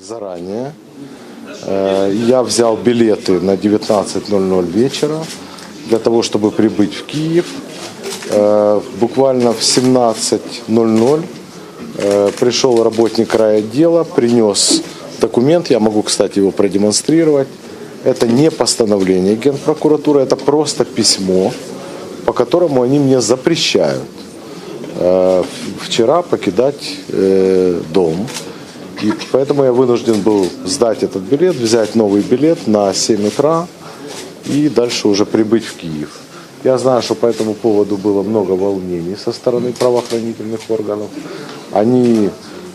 заранее. Э, Я взял билеты на 19.00 вечера для того, чтобы прибыть в Киев. Э, Буквально в 17.00 э, пришел работник райотдела, принес документ, я могу, кстати, его продемонстрировать. Это не постановление Генпрокуратуры, это просто письмо, по которому они мне запрещают вчера покидать дом. И поэтому я вынужден был сдать этот билет, взять новый билет на 7 утра и дальше уже прибыть в Киев. Я знаю, что по этому поводу было много волнений со стороны правоохранительных органов. Они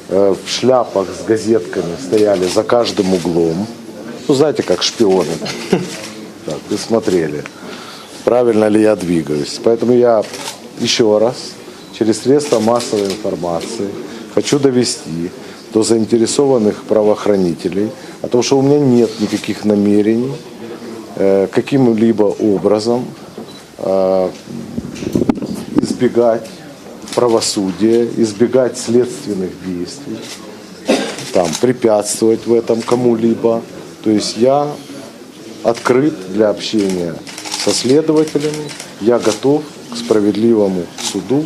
э, в шляпах с газетками стояли за каждым углом. Ну, знаете, как шпионы. Так, вы смотрели, правильно ли я двигаюсь. Поэтому я еще раз через средства массовой информации хочу довести до заинтересованных правоохранителей о том, что у меня нет никаких намерений э, каким-либо образом э, избегать правосудия, избегать следственных действий, там, препятствовать в этом кому-либо. То есть я открыт для общения со следователями, я готов к справедливому суду,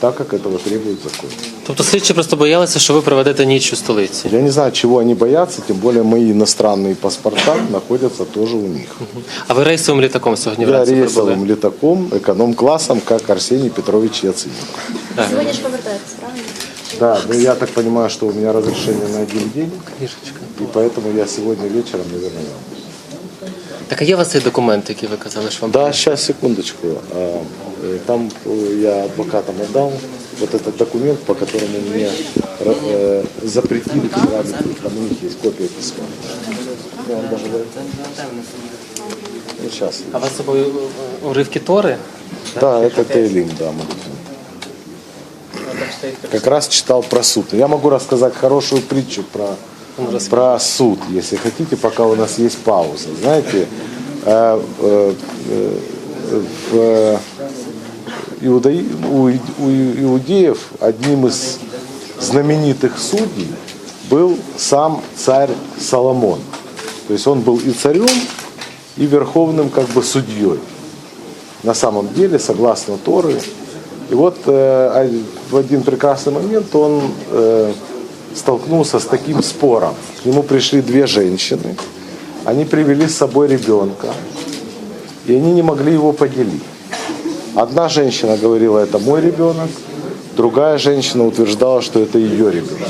так как этого требует закон. Тобто слідчі просто боялися, що ви проведете ніч у столиці. Я не знаю, чего они боятся, тем более мои иностранные паспорта находятся тоже у них. А ви рейсовим літаком сьогодні Я вранці рейсовым прибули? летаком, эконом-классом, как Арсений Петрович Яценюк. Сьогодні ж повертаєтесь, правильно? Да, ну я так понимаю, что у меня разрешение на один день, Книжечка. и поэтому я сегодня вечером, наверное, вернусь. Так а є у вас цей документ, який ви казали, що вам Да, сейчас, секундочку. А, э, Там э, я адвокатам отдал вот этот документ, по которому мне э, запретили суд. Там у них есть копия письма. Я вам даже даю. Ну, сейчас. А у вас з собою е, уривки Тори? Да, это Тейлин, да, магазин. Как раз читал про суд. Я могу рассказать хорошую притчу про, про суд, если хотите, пока у нас есть пауза. Знаете, э, э, э, в иудаи- у, у иудеев одним из знаменитых судей был сам царь Соломон. То есть он был и царем, и верховным как бы судьей на самом деле, согласно Торы. И вот э, в один прекрасный момент он э, столкнулся с таким спором. К нему пришли две женщины, они привели с собой ребенка, и они не могли его поделить. Одна женщина говорила, это мой ребенок, другая женщина утверждала, что это ее ребенок.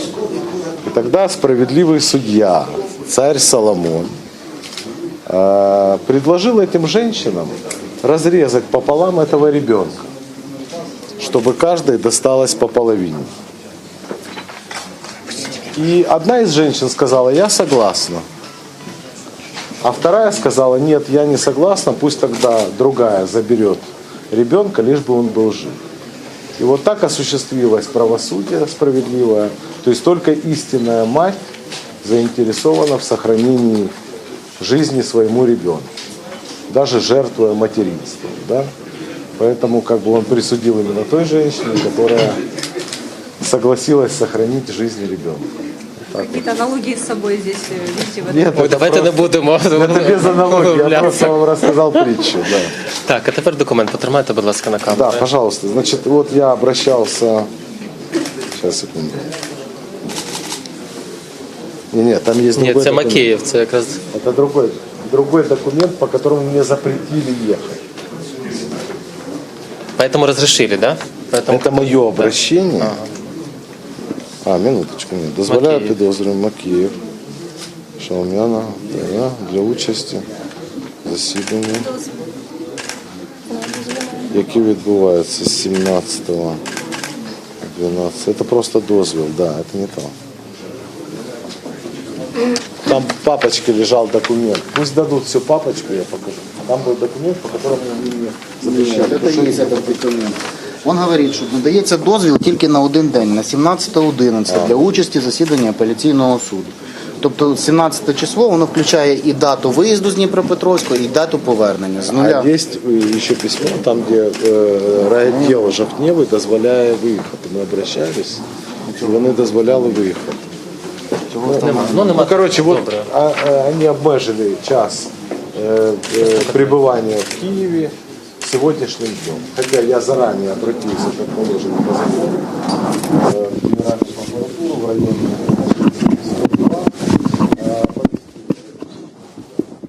И тогда справедливый судья, царь Соломон, э, предложил этим женщинам разрезать пополам этого ребенка, чтобы каждой досталось по половине. И одна из женщин сказала, я согласна. А вторая сказала, нет, я не согласна, пусть тогда другая заберет ребенка, лишь бы он был жив. И вот так осуществилось правосудие справедливое. То есть только истинная мать заинтересована в сохранении жизни своему ребенку, даже жертвуя материнством. Да? Поэтому как бы он присудил именно той женщине, которая согласилась сохранить жизнь ребенка. Какие-то аналогии с собой здесь э, видите в этом? Нет, Ой, это давайте не просто- будемо. Это без аналогии, я Бля. просто вам рассказал притчу. Да. Так, а тепер документ потримайте, будь ласка, на камеру. Да, пожалуйста. Значит, вот я обращался... Сейчас, секунду. Не, нет, там есть Ні, другой це документ. Макеєв, це якраз. Это другой, другой документ, по которому мне запретили ехать. Поэтому розрішили, да? Поэтому... Это мое обращение. А, минуточку. Нет. Дозволяю Макеев. підозрюваний Макеєв, Шаумяна да, для участі в засіданні, які відбуваються з 17 12. Это просто дозвіл, да, это не то. Там в папочке лежал документ. Пусть дадут всю папочку, я покажу. Там был документ, по которому они мне запрещали. Це є этот документ. Він говорить, що надається дозвіл тільки на один день, на 17.11 для участі в засіданні апеляційного суду. Тобто 17 число воно включає і дату виїзду з Дніпропетровського, і дату повернення. З нуля. А есть э, еще письмо, там, где э, райотдел Жовтневый дозволяє виїхати. Ми обращались, і вони дозволяли виїхати. Цього там Нема. Ну, нема. Ну, короче, вот Добре. а, а, они обмежили час э, э, пребывания в Киеве Сегодняшним днем. Хотя я заранее обратился, как положено по закону, э, в Генеральную прокуратуру в районе